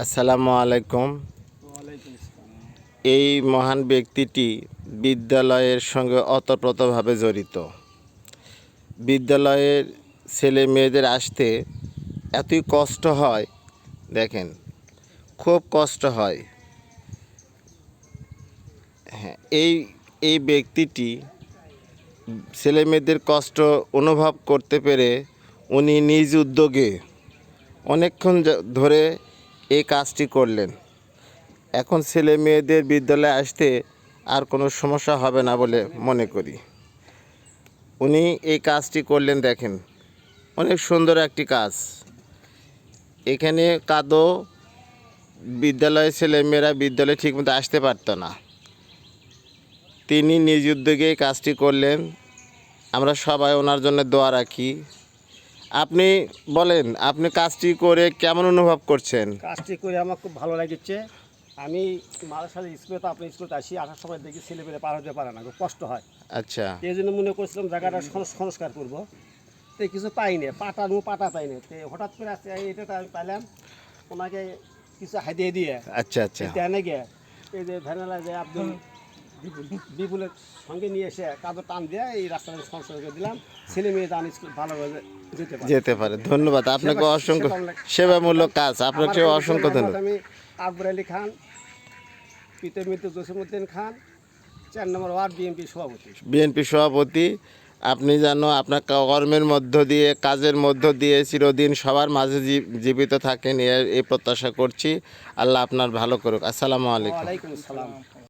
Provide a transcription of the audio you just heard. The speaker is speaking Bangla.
আসসালামু আলাইকুম। এই মহান ব্যক্তিটি বিদ্যালয়ের সঙ্গে অতপ্রতভাবে জড়িত। বিদ্যালয়ের ছেলে মেয়েদের আসতে এতই কষ্ট হয়, দেখেন, খুব কষ্ট হয়। হ্যাঁ এই এই ব্যক্তিটি ছেলে মেয়েদের কষ্ট অনুভব করতে পেরে উনি নিজ উদ্যোগে অনেকক্ষণ ধরে এই কাজটি করলেন। এখন ছেলে মেয়েদের বিদ্যালয়ে আসতে আর কোনো সমস্যা হবে না বলে মনে করি। উনি এই কাজটি করলেন, দেখেন। অনেক সুন্দর একটি কাজ। এখানে কাদো, বিদ্যালয়ের ছেলেমেয়েরা বিদ্যালয়ে ঠিকমতো আসতে পারতো না। তিনি নিজ উদ্যোগে এই কাজটি করলেন। আমরা সবাই ওনার জন্য দোয়া রাখি। আপনি বলেন আপনি কাজটি করে কেমন অনুভব করছেন? কাজটি করে আমার খুব ভালো লাগছে। আমি সাথে স্কুলে তো আপনি স্কুলে আসি আসার সময় দেখি ছেলেপেলে পার হতে পারে না খুব কষ্ট হয়। আচ্ছা। এই জন্য মনে করছিলাম জায়গাটা সংস্কার করব। তো কিছু পাইনি পাটা নু পাটা পাইনি তো হঠাৎ করে আসছে এটা আমি পাইলাম ওনাকে কিছু হাদিয়ে দিয়ে আচ্ছা আচ্ছা। এই যে ভ্যানালা যে আব্দুল বিপুলের সঙ্গে নিয়ে এসে কাদো টান দিয়ে এই রাস্তাটা সংস্কার করে দিলাম। ছেলে মেয়ে স্কুল ভালোভাবে যেতে পারে। যেতে পারে। ধন্যবাদ। আপনাকে অসংখ্য সেবামূলক- কাজ। আপনাকে অসংখ্য ধন্যবাদ। আমি আকবর আলী খান পিতা মৃত্যু জসিমুদ্দিন খান চার নম্বর ওয়ার্ড বিএনপি সভাপতি। বিএনপি সভাপতি আপনি জানো আপনার কর্মের মধ্য দিয়ে কাজের মধ্য দিয়ে চিরদিন সবার মাঝে জীবিত থাকেন এই প্রত্যাশা করছি। আল্লাহ আপনার ভালো করুক। আসসালামু আলাইকুম।